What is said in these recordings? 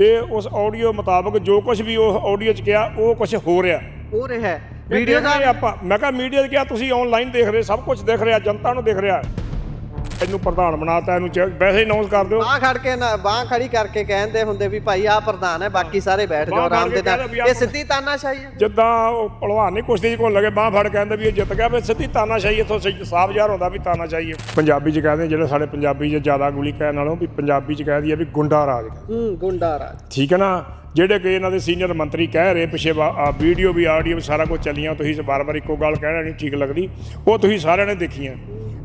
ਇਹ ਉਸ ਆਡੀਓ ਮੁਤਾਬਕ ਜੋ ਕੁਝ ਵੀ ਉਹ ਆਡੀਓ 'ਚ ਕਿਹਾ ਉਹ ਕੁਝ ਹੋ ਰਿਹਾ। ਹੋ ਰਿਹਾ ਵੀਡੀਓ ਦਾ ਆਪਾਂ। ਮੈਂ ਕਿਹਾ ਮੀਡੀਆ 'ਚ ਕਿਹਾ ਤੁਸੀਂ ਆਨਲਾਈਨ ਦੇਖ ਰਹੇ ਸਭ ਕੁਝ ਦੇਖ ਰਿਹਾ ਜਨਤਾ ਨੂੰ ਦੇਖ ਰਿਹਾ। ਇਹਨੂੰ ਪ੍ਰਧਾਨ ਬਣਾਤਾ ਇਹਨੂੰ ਵੈਸੇ ਹੀ ਅਨਾਉਂਸ ਕਰ ਦਿਓ। ਬਾਹ ਖੜ ਕੇ ਨਾ ਬਾਹ ਖੜੀ ਕਰਕੇ ਕਹਿੰਦੇ ਹੁੰਦੇ ਵੀ ਭਾਈ ਆਹ ਪ੍ਰਧਾਨ ਹੈ ਬਾਕੀ ਸਾਰੇ ਬੈਠ ਜਾਓ ਬਾਂਹ ਆਰਾਮ ਖੜ ਦੇ ਕੇ ਨਾਲ ਵੀ ਇਹ ਆਹ ਸਿੱਧੀ ਤਾਨਾਸ਼ਾਹੀ ਹੈ। ਜਿੱਦਾਂ ਉਹ ਪਹਿਲਵਾਨ ਨਹੀਂ ਕੁਸ਼ਤੀ 'ਚ ਕੋਲ ਲੱਗੇ ਬਾਹ ਫੜ ਕਹਿੰਦੇ ਵੀ ਇਹ ਜਿੱਤ ਗਿਆ ਵੀ ਸਿੱਧੀ ਤਾਨਾਸ਼ਾਹੀ ਇੱਥੋਂ ਸਾਫ਼ ਜ਼ਾਹਰ ਹੁੰਦਾ ਵੀ ਤਾਨਾਸ਼ਾਹੀ ਹੈ। ਪੰਜਾਬੀ 'ਚ ਕਹਿੰਦੇ ਜਿਹੜੇ ਸਾਡੇ ਪੰਜਾਬੀ 'ਚ ਜ਼ਿਆਦਾ ਗੋਲੀ ਕਹਿਣ ਨਾਲੋਂ ਵੀ ਪੰਜਾਬੀ 'ਚ ਕਹਿ ਦਈਏ ਵੀ ਗੁੰਡਾ ਰਾਜ। ਹੂੰ ਗੁੰਡਾ ਰਾਜ। ਠੀਕ ਹੈ ਨਾ? ਜਿਹੜੇ ਕਿ ਇਹਨਾਂ ਦੇ ਸੀਨੀਅਰ ਮੰਤਰੀ ਕਹਿ ਰਹੇ ਪਿਛੇ ਵੀਡੀਓ ਵੀ ਆਡੀਓ ਵੀ ਸਾਰਾ ਕੁਝ ਚੱਲੀਆਂ ਤੁਸੀਂ ਬਾਰ-ਬਾਰ ਇੱਕੋ ਗੱਲ ਕਹਿਣਾ ਨਹੀਂ ਠੀਕ ਲੱਗਦੀ। ਉਹ ਤੁਸੀਂ ਸਾਰਿਆਂ ਨੇ ਦੇਖੀਆਂ।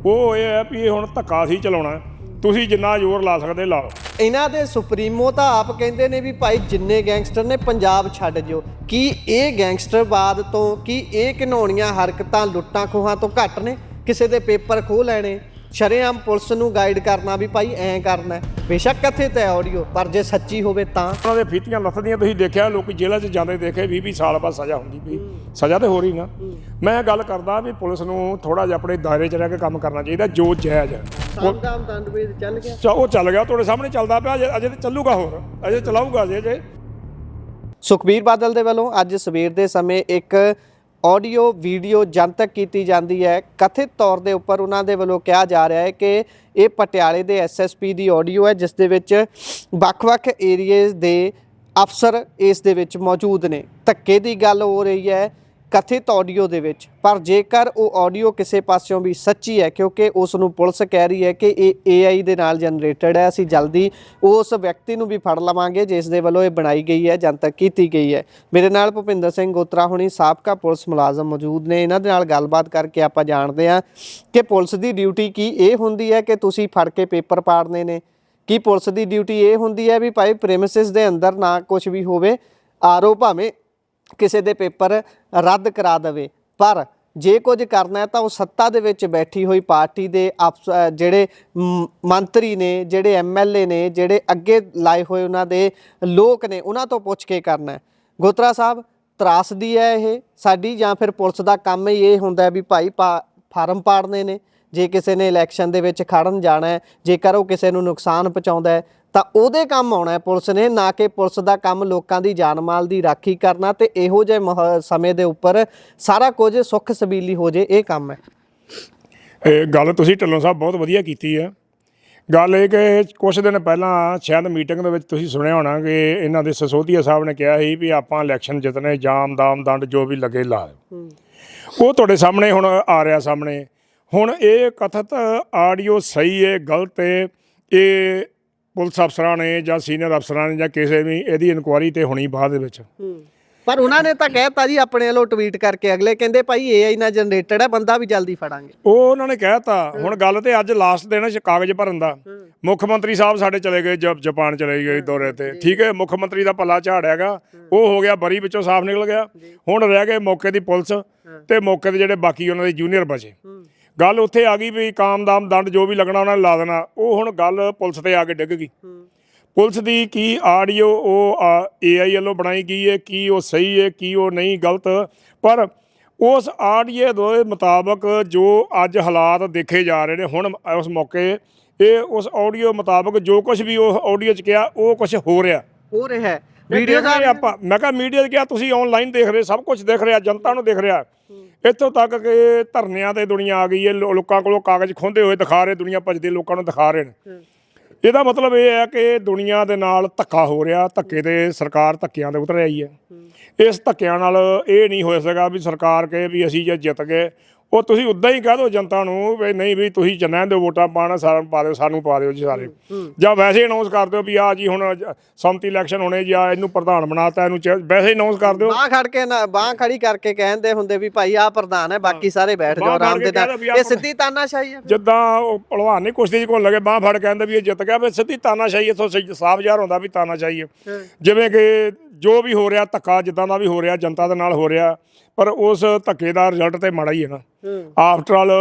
ਉਹ ਇਹ ਹੈ ਵੀ ਇਹ ਹੁਣ ਧੱਕਾ ਸੀ ਚਲਾਉਣਾ। ਤੁਸੀਂ ਜਿੰਨਾ ਜ਼ੋਰ ਲਾ ਸਕਦੇ ਲਾਓ। ਇਹਨਾਂ ਦੇ ਸੁਪਰੀਮੋ ਤਾਂ ਆਪ ਕਹਿੰਦੇ ਨੇ ਵੀ ਭਾਈ ਜਿੰਨੇ ਗੈਂਗਸਟਰ ਨੇ ਪੰਜਾਬ ਛੱਡ ਜਿਓ। ਕੀ ਇਹ ਗੈਂਗਸਟਰਵਾਦ ਤੋਂ, ਕੀ ਇਹ ਘਿਨੌਣੀਆਂ ਹਰਕਤਾਂ ਲੁੱਟਾਂ ਖੋਹਾਂ ਤੋਂ ਘੱਟ ਨੇ? ਕਿਸੇ ਦੇ ਪੇਪਰ ਖੋਹ ਲੈਣੇ। ਸ਼ਰੇਆਮ ਪੁਲਿਸ ਨੂੰ ਗਾਈਡ ਕਰਨਾ ਵੀ ਭਾਈ ਐਂ ਕਰਨਾ ਹੈ। ਬੇਸ਼ੱਕ ਕਥਿਤ ਹੈ ਆਡੀਓ ਪਰ ਜੇ ਸੱਚੀ ਹੋਵੇ ਤਾਂ। ਉਹਨਾਂ ਦੇ ਫੀਤੀਆਂ ਲੱਥਦੀਆਂ ਤੁਸੀਂ ਦੇਖਿਆ ਲੋਕੀ ਜੇਲ੍ਹਾਂ 'ਚ ਜਾਂਦੇ ਦੇਖੇ 20 20 ਸਾਲ ਬਾਅਦ ਸਜ਼ਾ ਹੁੰਦੀ ਪਈ। ਸਜ਼ਾ ਤੇ ਹੋ ਰਹੀ ਨਾ। ਮੈਂ ਗੱਲ ਕਰਦਾ ਵੀ ਪੁਲਿਸ ਨੂੰ ਥੋੜਾ ਜਿਹਾ ਆਪਣੇ ਦਾਇਰੇ 'ਚ ਰਹਿ ਕੇ ਕੰਮ ਕਰਨਾ ਚਾਹੀਦਾ ਜੋ ਜਾਇਜ਼ ਹੈ। ਸਾਮਦਾਮ ਦੰਡਵੇਦ ਚੱਲ ਗਿਆ। ਚਾ- ਉਹ ਚੱਲ ਗਿਆ ਤੁਹਾਡੇ ਸਾਹਮਣੇ ਚੱਲਦਾ ਪਿਆ ਅਜੇ ਅਜੇ ਤੇ ਚੱਲੂਗਾ ਹੋਰ। ਅਜੇ ਚਲਾਊਗਾ ਜੇ ਜੇ ਸੁਖਬੀਰ ਬਾਦਲ ਦੇ ਵੱਲੋਂ ਅੱਜ ਸਵੇਰ ਦੇ ਸਮੇਂ ਇੱਕ ਆਡੀਓ, ਵੀਡੀਓ ਜਨਤਕ ਕੀਤੀ ਜਾਂਦੀ ਹੈ। ਕਥਿਤ ਤੌਰ ਦੇ ਉੱਪਰ ਉਹਨਾਂ ਦੇ ਵੱਲੋਂ ਕਿਹਾ ਜਾ ਰਿਹਾ ਹੈ ਕਿ ਇਹ ਪਟਿਆਲੇ ਦੇ ਐਸਐਸਪੀ ਦੀ ਆਡੀਓ ਹੈ, ਜਿਸ ਦੇ ਵਿੱਚ ਵੱਖ-ਵੱਖ ਏਰੀਆਜ਼ ਦੇ ਅਫਸਰ ਇਸ ਦੇ ਵਿੱਚ ਮੌਜੂਦ ਨੇ। ਧੱਕੇ ਦੀ ਗੱਲ ਹੋ ਰਹੀ ਹੈ। ਕਥਿਤ ਆਡੀਓ ਦੇ ਵਿੱਚ। ਪਰ ਜੇਕਰ ਉਹ ਆਡੀਓ ਕਿਸੇ ਪਾਸਿਓਂ ਵੀ ਸੱਚੀ ਹੈ, ਕਿਉਂਕਿ ਉਸ ਨੂੰ ਪੁਲਿਸ ਕਹਿ ਰਹੀ ਹੈ ਕਿ ਇਹ AI ਦੇ ਨਾਲ ਜਨਰੇਟਡ ਹੈ, ਅਸੀਂ ਜਲਦੀ ਉਸ ਵਿਅਕਤੀ ਨੂੰ ਵੀ ਫੜ ਲਵਾਂਗੇ ਜਿਸ ਦੇ ਵੱਲੋਂ ਇਹ ਬਣਾਈ ਗਈ ਹੈ, ਜਨਤਕ ਕੀਤੀ ਗਈ ਹੈ। ਮੇਰੇ ਨਾਲ ਭੁਪਿੰਦਰ ਸਿੰਘ ਗੋਤਰਾ ਹੁਣੀ, ਸਾਬਕਾ ਪੁਲਿਸ ਮੁਲਾਜ਼ਮ ਮੌਜੂਦ ਨੇ। ਇਹਨਾਂ ਦੇ ਨਾਲ ਗੱਲਬਾਤ ਕਰਕੇ ਆਪਾਂ ਜਾਣਦੇ ਹਾਂ ਕਿ ਪੁਲਿਸ ਦੀ ਡਿਊਟੀ ਕੀ ਇਹ ਹੁੰਦੀ ਹੈ ਕਿ ਤੁਸੀਂ ਫੜ ਕੇ ਪੇਪਰ ਪਾੜਨੇ ਨੇ। ਕੀ ਪੁਲਿਸ ਦੀ ਡਿਊਟੀ ਇਹ ਹੁੰਦੀ ਹੈ ਵੀ ਭਾਈ ਪ੍ਰੈਮਿਸਿਸ ਦੇ ਅੰਦਰ ਨਾ ਕੁਝ ਵੀ ਹੋਵੇ ਆਰਓ ਭਾਵੇਂ ਕਿਸੇ ਦੇ ਪੇਪਰ ਰੱਦ ਕਰਾ ਦੇਵੇ। ਪਰ ਜੇ ਕੁਝ ਕਰਨਾ ਤਾਂ ਉਹ ਸੱਤਾ ਦੇ ਵਿੱਚ ਬੈਠੀ ਹੋਈ ਪਾਰਟੀ ਦੇ ਅਫਸ- ਜਿਹੜੇ ਮੰਤਰੀ ਨੇ, ਜਿਹੜੇ ਐਮਐਲਏ ਨੇ, ਜਿਹੜੇ ਅੱਗੇ ਲਾਏ ਹੋਏ ਉਹਨਾਂ ਦੇ ਲੋਕ ਨੇ, ਉਹਨਾਂ ਤੋਂ ਪੁੱਛ ਕੇ ਕਰਨਾ ਗੋਤਰਾ ਸਾਹਿਬ, ਤਰਾਸਦੀ ਹੈ ਇਹ ਸਾਡੀ ਜਾਂ ਫਿਰ ਪੁਲਿਸ ਦਾ ਕੰਮ ਹੀ ਇਹ ਹੁੰਦਾ ਵੀ ਭਾਈ ਪਾ- ਫਾਰਮ ਪਾੜਨੇ ਨੇ। ਜੇ ਕਿਸੇ ਨੇ ਇਲੈਕਸ਼ਨ ਦੇ ਵਿੱਚ ਖੜਨ ਜਾਣਾ ਹੈ, ਜੇਕਰ ਉਹ ਕਿਸੇ ਨੂੰ ਨੁਕਸਾਨ ਪਹੁੰਚਾਉਂਦਾ ਹੈ ਤਾਂ ਉਹਦੇ ਕੰਮ ਆਉਣਾ ਹੈ ਪੁਲਿਸ ਨੇ ਨਾ ਕਿ ਪੁਲਿਸ ਦਾ ਕੰਮ ਲੋਕਾਂ ਦੀ ਜਾਨ ਮਾਲ ਦੀ ਰਾਖੀ ਕਰਨਾ ਤੇ ਇਹੋ ਜਿਹੇ ਸਮੇਂ ਦੇ ਉੱਪਰ ਸਾਰਾ ਕੁਝ ਸੁੱਖ ਸਬੀਲੀ ਹੋ ਜੇ ਇਹ ਕੰਮ ਹੈ। ਇਹ ਗੱਲ ਤੁਸੀਂ ਢਿੱਲੋਂ ਸਾਹਿਬ ਬਹੁਤ ਵਧੀਆ ਕੀਤੀ ਹੈ ਗੱਲ ਇਹ ਕਿ ਕੁਝ ਦਿਨ ਪਹਿਲਾਂ ਸ਼ਾਇਦ ਮੀਟਿੰਗ ਦੇ ਵਿੱਚ ਤੁਸੀਂ ਸੁਣਿਆ ਹੋਣਾ ਕਿ ਇਹਨਾਂ ਦੇ ਸਸੋਦੀਆ ਸਾਹਿਬ ਨੇ ਕਿਹਾ ਸੀ ਵੀ ਆਪਾਂ ਇਲੈਕਸ਼ਨ ਜਿੱਤਨੇ ਜਾਮ ਦਾਮ ਦੰਡ ਜੋ ਵੀ ਲੱਗੇ ਲਾ ਉਹ ਤੁਹਾਡੇ ਸਾਹਮਣੇ ਹੁਣ ਆ ਰਿਹਾ ਸਾਹਮਣੇ। ਹੁਣ ਇਹ ਕਥਿਤ ਆਡੀਓ ਸਹੀ ਹੈ ਗਲਤ ਹੈ ਇਹ ਪੁਲਿਸ ਅਫਸਰਾਂ ਨੇ ਜਾਂ ਸੀਨੀਅਰ ਅਫਸਰਾਂ ਨੇ ਜਾਂ ਕਿਸੇ ਵੀ ਇਹਦੀ ਇਨਕੁਆਇਰੀ ਤੇ ਹੋਣੀ ਬਾਅਦ ਦੇ ਵਿੱਚ ਪਰ ਉਹਨਾਂ ਨੇ ਤਾਂ ਕਹਿਤਾ ਜੀ ਆਪਣੇ ਵੱਲੋਂ ਟਵੀਟ ਕਰਕੇ ਅਗਲੇ ਕਹਿੰਦੇ ਭਾਈ AI ਨਾਲ ਜਨਰੇਟਡ ਹੈ ਬੰਦਾ ਵੀ ਜਲਦੀ ਫੜਾਂਗੇ। ਉਹ ਉਹਨਾਂ ਨੇ ਕਹਿਤਾ। ਹੁਣ ਗੱਲ ਤੇ ਅੱਜ ਲਾਸਟ ਦਿਨ ਹੈ ਕਾਗਜ਼ ਭਰਨ ਦਾ। ਮੁੱਖ ਮੰਤਰੀ ਸਾਹਿਬ ਸਾਡੇ ਚਲੇ ਗਏ ਜਪ ਜਾਪਾਨ ਚਲੇ ਗਏ ਦੌਰੇ ਤੇ। ਠੀਕ ਹੈ ਮੁੱਖ ਮੰਤਰੀ ਦਾ ਪੱਲਾ ਝਾੜਿਆਗਾ। ਉਹ ਹੋ ਗਿਆ ਬਰੀ ਵਿੱਚੋਂ ਸਾਫ਼ ਨਿਕਲ ਗਿਆ। ਹੁਣ ਰਹਿ ਗਏ ਮੌਕੇ ਦੀ ਪੁਲਿਸ ਤੇ ਮੌਕੇ ਦੇ ਜਿਹੜੇ ਬਾਕੀ ਉਹਨਾਂ ਦੇ ਜੂਨੀਅਰ ਬਚੇ। ਗੱਲ ਉੱਥੇ ਆ ਗਈ ਵੀ ਕਾਮਦਾਮ ਦੰਡ ਜੋ ਵੀ ਲੱਗਣਾ ਉਹਨਾਂ ਨੇ ਲਾ ਦੇਣਾ। ਉਹ ਹੁਣ ਗੱਲ ਪੁਲਿਸ ਤੇ ਆ ਕੇ ਡਿੱਗ ਗਈ। ਪੁਲਿਸ ਦੀ ਕੀ ਆਡੀਓ ਉਹ ਏਆਈ ਵੱਲੋਂ ਬਣਾਈ ਗਈ ਹੈ ਕੀ ਉਹ ਸਹੀ ਹੈ ਕੀ ਉਹ ਨਹੀਂ ਗਲਤ। ਪਰ ਉਸ ਆਡੀਓ ਦੇ ਮੁਤਾਬਕ ਜੋ ਅੱਜ ਹਾਲਾਤ ਦੇਖੇ ਜਾ ਰਹੇ ਨੇ ਹੁਣ ਉਸ ਮੌਕੇ ਇਹ ਉਸ ਆਡੀਓ ਮੁਤਾਬਕ ਜੋ ਕੁਝ ਵੀ ਉਹ ਆਡੀਓ 'ਚ ਕਿਹਾ ਉਹ ਕੁਝ ਹੋ ਰਿਹਾ। ਹੋ ਰਿਹਾ ਹੈ। ਵੀਡੀਓ ਦਾ ਆਪਾਂ ਮੈਂ ਕਿਹਾ ਮੀਡੀਆ 'ਚ ਕਿਹਾ ਤੁਸੀਂ ਆਨਲਾਈਨ ਦੇਖ ਰਹੇ ਸਭ ਕੁਝ ਦੇਖ ਰਿਹਾ ਜਨਤਾ ਨੂੰ ਦੇਖ ਰਿਹਾ। ਇੱਥੋਂ ਤੱਕ ਕਿ ਧਰਨਿਆਂ ਤੇ ਦੁਨੀਆ ਆ ਗਈ ਹੈ ਲੋ- ਲੋਕਾਂ ਕੋਲੋਂ ਕਾਗਜ਼ ਖੋਂਦੇ ਹੋਏ ਦਿਖਾ ਰਹੇ ਦੁਨੀਆ ਭੱਜਦੇ ਲੋਕਾਂ ਨੂੰ ਦਿਖਾ ਰਹੇ ਨੇ। ਇਹਦਾ ਮਤਲਬ ਇਹ ਹੈ ਕਿ ਦੁਨੀਆ ਦੇ ਨਾਲ ਧੱਕਾ ਹੋ ਰਿਹਾ ਧੱਕੇ ਤੇ ਸਰਕਾਰ ਧੱਕਿਆਂ ਤੇ ਉਤਰ ਆਈ ਹੈ। ਇਸ ਧੱਕਿਆਂ ਨਾਲ ਇਹ ਨਹੀਂ ਹੋ ਸਕਦਾ ਵੀ ਸਰਕਾਰ ਕਹੇ ਵੀ ਅਸੀਂ ਜੇ ਜਿੱਤ ਗਏ ਉਹ ਤੁਸੀਂ ਉਦਾਂ ਹੀ ਕਹਿ ਦਿਓ ਜਨਤਾ ਨੂੰ ਵੀ ਨਹੀਂ ਵੀ ਤੁਸੀਂ ਚੰਨੈਣ ਦੇ ਵੋਟਾਂ ਪਾਣਾ ਸਾਰਿਆਂ ਨੂੰ ਪਾ ਦਿਓ ਸਾਨੂੰ ਪਾ ਦਿਓ ਜੀ ਸਾਰੇ। ਜਾਂ ਵੈਸੇ ਅਨਾਉਂਸ ਕਰ ਦਿਓ ਵੀ ਆ ਜੀ ਹੁਣ ਸੰਮਤੀ ਇਲੈਕਸ਼ਨ ਹੋਣੇ ਜੀ ਆ ਇਹਨੂੰ ਪ੍ਰਧਾਨ ਬਣਾਤਾ ਇਹਨੂੰ ਵੈਸੇ ਅਨਾਉਂਸ ਕਰ ਦਿਓ। ਬਾਹ ਖੜ ਕੇ ਨਾ ਬਾਹ ਖੜੀ ਕਰਕੇ ਕਹਿੰਦੇ ਹੁੰਦੇ ਵੀ ਭਾਈ ਆਹ ਪ੍ਰਧਾਨ ਹੈ ਬਾਕੀ ਸਾਰੇ ਬੈਠ ਜਾਓ ਆਰਾਮ ਦੇ ਨਾਲ। ਇਹ ਸਿੱਧੀ ਤਾਨਾਸ਼ਾਹੀ ਹੈ ਜਿੱਦਾਂ ਉਹ ਪਹਿਲਵਾਨ ਨਹੀਂ ਕੁਸ਼ਤੀ 'ਚ ਕੋਲ ਲੱਗੇ ਬਾਹ ਫੜ ਕਹਿੰਦੇ ਵੀ ਇਹ ਜਿੱਤ ਗਿਆ ਵੀ ਸਿੱਧੀ ਤਾਨਾਸ਼ਾਹੀ ਇੱਥੋਂ ਸਾਫ਼ ਜ਼ਾਹਰ ਹੁੰਦਾ ਵੀ ਤਾਨਾਸ਼ਾਹੀ ਹੈ। ਜਿਵੇਂ ਕਿ ਜੋ ਵੀ ਹੋ ਰਿਹਾ ਧੱਕਾ ਜਿੱਦਾਂ ਦਾ ਵੀ ਹੋ ਰਿਹਾ ਜਨਤਾ ਦੇ ਨਾਲ ਹੋ ਰਿਹਾ ਪਰ ਉਸ ਧੱਕੇ ਦਾ ਰਿਜ਼ਲਟ ਤੇ ਮਾੜਾ ਹੀ ਹੈ ਨਾ। ਆਫਟਰ ਆਲ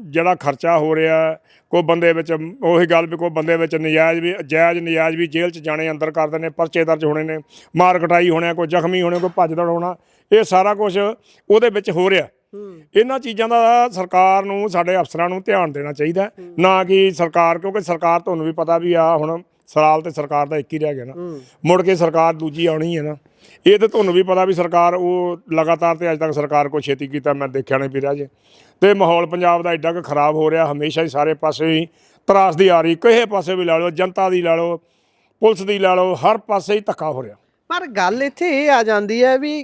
ਜਿਹੜਾ ਖਰਚਾ ਹੋ ਰਿਹਾ ਕੋਈ ਬੰਦੇ ਵਿੱਚ ਉਹੀ ਗੱਲ ਵੀ ਕੋਈ ਬੰਦੇ ਵਿੱਚ ਨਜਾਇਜ਼ ਵੀ ਜਾਇਜ਼ ਨਜਾਇਜ਼ ਵੀ ਜੇਲ੍ਹ 'ਚ ਜਾਣੇ ਅੰਦਰ ਕਰਦੇ ਨੇ ਪਰਚੇ ਦਰਜ ਹੋਣੇ ਨੇ ਮਾਰ ਕਟਾਈ ਹੋਣੇ ਕੋਈ ਜ਼ਖਮੀ ਹੋਣੇ ਕੋਈ ਭੱਜ ਦੌੜ ਹੋਣਾ ਇਹ ਸਾਰਾ ਕੁਝ ਉਹਦੇ ਵਿੱਚ ਹੋ ਰਿਹਾ। ਇਹਨਾਂ ਚੀਜ਼ਾਂ ਦਾ ਸਰਕਾਰ ਨੂੰ ਸਾਡੇ ਅਫਸਰਾਂ ਨੂੰ ਧਿਆਨ ਦੇਣਾ ਚਾਹੀਦਾ। ਨਾ ਕਿ ਸਰਕਾਰ ਕਿਉਂਕਿ ਸਰਕਾਰ ਤੁਹਾਨੂੰ ਵੀ ਪਤਾ ਵੀ ਆ ਹੁਣ ਸਾਲ ਤੇ ਸਰਕਾਰ ਦਾ ਇੱਕ ਹੀ ਰਹਿ ਗਿਆ ਨਾ। ਮੁੜ ਕੇ ਸਰਕਾਰ ਦੂਜੀ ਆਉਣੀ ਹੈ ਨਾ। ਇਹ ਤੇ ਤੁਹਾਨੂੰ ਵੀ ਪਤਾ ਵੀ ਸਰਕਾਰ ਉਹ ਲਗਾਤਾਰ ਤੇ ਅੱਜ ਤੱਕ ਸਰਕਾਰ ਕੋ ਛੇਤੀ ਕੀਤਾ ਮੈਂ ਦੇਖਿਆ ਨਹੀਂ ਵੀ ਜੇ। ਤੇ ਮਾਹੌਲ ਪੰਜਾਬ ਦਾ ਐਡਾ ਕੁ ਖਰਾਬ ਹੋ ਰਿਹਾ ਹਮੇਸ਼ਾ ਹੀ ਸਾਰੇ ਪਾਸੇ ਹੀ ਤਰਾਸਦੀ ਆ ਰਹੀ ਕਿਸੇ ਪਾਸੇ ਵੀ ਲਾ ਲਓ ਜਨਤਾ ਦੀ ਲਾ ਲਓ ਪੁਲਿਸ ਦੀ ਲਾ ਲਓ ਹਰ ਪਾਸੇ ਹੀ ਧੱਕਾ ਹੋ ਰਿਹਾ। ਪਰ ਗੱਲ ਇੱਥੇ ਇਹ ਆ ਜਾਂਦੀ ਹੈ ਵੀ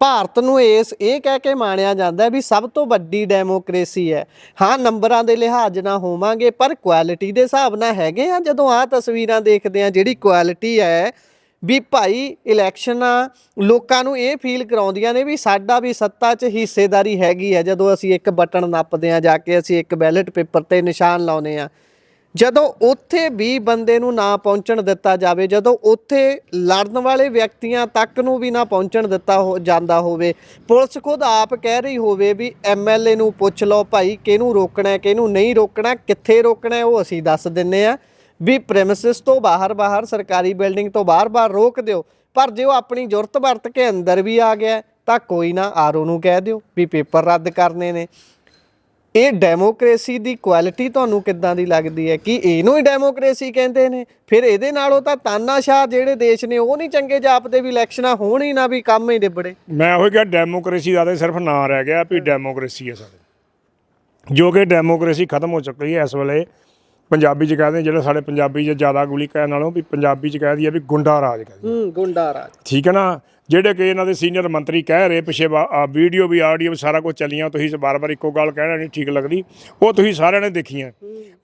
ਭਾਰਤ ਨੂੰ ਇਸ ਇਹ ਕਹਿ ਕੇ ਮਾਣਿਆ ਜਾਂਦਾ ਵੀ ਸਭ ਤੋਂ ਵੱਡੀ ਡੈਮੋਕ੍ਰੇਸੀ ਹੈ। ਹਾਂ, ਨੰਬਰਾਂ ਦੇ ਲਿਹਾਜ਼ ਨਾਲ ਹੋਵਾਂਗੇ, ਪਰ ਕੁਆਲਿਟੀ ਦੇ ਹਿਸਾਬ ਨਾਲ ਹੈਗੇ ਆ। ਜਦੋਂ ਆਹ ਤਸਵੀਰਾਂ ਦੇਖਦੇ ਆ, ਜਿਹੜੀ ਕੁਆਲਿਟੀ ਹੈ ਵੀ ਭਾਈ ਇਲੈਕਸ਼ਨਾਂ, ਲੋਕਾਂ ਨੂੰ ਇਹ ਫੀਲ ਕਰਾਉਂਦੀਆਂ ਨੇ ਵੀ ਸਾਡਾ ਵੀ ਸੱਤਾ 'ਚ ਹਿੱਸੇਦਾਰੀ ਹੈਗੀ ਹੈ। ਜਦੋਂ ਅਸੀਂ ਇੱਕ ਬਟਨ ਨੱਪਦੇ ਆ, ਜਾ ਕੇ ਅਸੀਂ ਇੱਕ ਬੈਲਟ ਪੇਪਰ ਤੇ ਨਿਸ਼ਾਨ ਲਾਉਨੇ ਆ ਜਦੋਂ ਉੱਥੇ ਵੀ ਬੰਦੇ ਨੂੰ ਨਾ ਪਹੁੰਚਣ ਦਿੱਤਾ ਜਾਵੇ, ਜਦੋਂ ਉੱਥੇ ਲੜਨ ਵਾਲੇ ਵਿਅਕਤੀਆਂ ਤੱਕ ਨੂੰ ਵੀ ਨਾ ਪਹੁੰਚਣ ਦਿੱਤਾ ਹੋ, ਜਾਂਦਾ ਹੋਵੇ, ਪੁਲਿਸ ਖੁਦ ਆਪ ਕਹਿ ਰਹੀ ਹੋਵੇ ਵੀ ਐਮਐਲਏ ਨੂੰ ਪੁੱਛ ਲਓ ਭਾਈ ਕਿਹਨੂੰ ਰੋਕਣਾ ਹੈ, ਕਿਹਨੂੰ ਨਹੀਂ ਰੋਕਣਾ, ਕਿੱਥੇ ਰੋਕਣਾ ਹੈ, ਉਹ ਅਸੀਂ ਦੱਸ ਦਿੰਨੇ ਆ ਵੀ ਪ੍ਰੈਮਿਸਿਸ ਤੋਂ ਬਾਹਰ ਬਾਹਰ, ਸਰਕਾਰੀ ਬਿਲਡਿੰਗ ਤੋਂ ਬਾਹਰ-ਬਾਹਰ ਰੋਕ ਦਿਓ। ਪਰ ਜੇ ਉਹ ਆਪਣੀ ਜ਼ਰੂਰਤ ਵਰਤ ਕੇ ਅੰਦਰ ਵੀ ਆ ਗਿਆ ਤਾਂ ਕੋਈ ਨਾ ਆਰਓ ਨੂੰ ਕਹਿ ਦਿਓ ਵੀ ਪੇਪਰ ਰੱਦ ਕਰਨੇ ਨੇ। ਇਹ ਡੈਮੋਕ੍ਰੇਸੀ ਦੀ ਕੁਆਲਿਟੀ ਤੁਹਾਨੂੰ ਕਿੱਦਾਂ ਦੀ ਲੱਗਦੀ ਹੈ? ਕਿ ਇਹਨੂੰ ਹੀ ਡੈਮੋਕ੍ਰੇਸੀ ਕਹਿੰਦੇ ਨੇ? ਫਿਰ ਇਹਦੇ ਨਾਲੋਂ ਤਾਂ ਤਾਨਾਸ਼ਾਹ ਜਿਹੜੇ ਦੇਸ਼ ਨੇ, ਉਹ ਨਹੀਂ ਚੰਗੇ ਜਾਪਦੇ ਵੀ ਇਲੈਕਸ਼ਨਾਂ ਹੋਣ ਹੀ ਨਾ ਵੀ ਕੰਮ ਹੀ ਨਿਬੜੇ। ਮੈਂ ਉਹ ਕਿਹਾ ਡੈਮੋਕ੍ਰੇਸੀ ਦਾ ਤੇ ਸਿਰਫ ਨਾਂ ਰਹਿ ਗਿਆ ਵੀ ਡੈਮੋਕ੍ਰੇਸੀ ਹੈ ਸਾਡੇ। ਜੋ ਕਿ ਡੈਮੋਕ੍ਰੇਸੀ ਖਤਮ ਹੋ ਚੁੱਕੀ ਹੈ ਇਸ ਵੇਲੇ ਪੰਜਾਬੀ ਚ ਕਹਿੰਦੇ ਜਿਹੜੇ ਸਾਡੇ ਪੰਜਾਬੀ ਚ ਜ਼ਿਆਦਾ ਗੋਲੀ ਕਹਿਣ ਨਾਲੋਂ ਵੀ ਪੰਜਾਬੀ ਚ ਕਹਿ ਦਈਏ ਵੀ ਗੁੰਡਾ ਰਾਜ ਕਹਿ ਦਈਏ ਹੂੰ ਗੁੰਡਾ ਰਾਜ। ਠੀਕ ਹੈ ਨਾ? ਜਿਹੜੇ ਕਿ ਇਹਨਾਂ ਦੇ ਸੀਨੀਅਰ ਮੰਤਰੀ ਕਹਿ ਰਹੇ ਪਿਛੇ ਵੀਡੀਓ ਵੀ ਆਡੀਓ ਵੀ ਸਾਰਾ ਕੁਝ ਚੱਲੀਆਂ ਤੁਸੀਂ ਬਾਰ-ਬਾਰ ਇੱਕੋ ਗੱਲ ਕਹਿਣਾ ਨਹੀਂ ਠੀਕ ਲੱਗਦੀ। ਉਹ ਤੁਸੀਂ ਸਾਰਿਆਂ ਨੇ ਦੇਖੀਆਂ।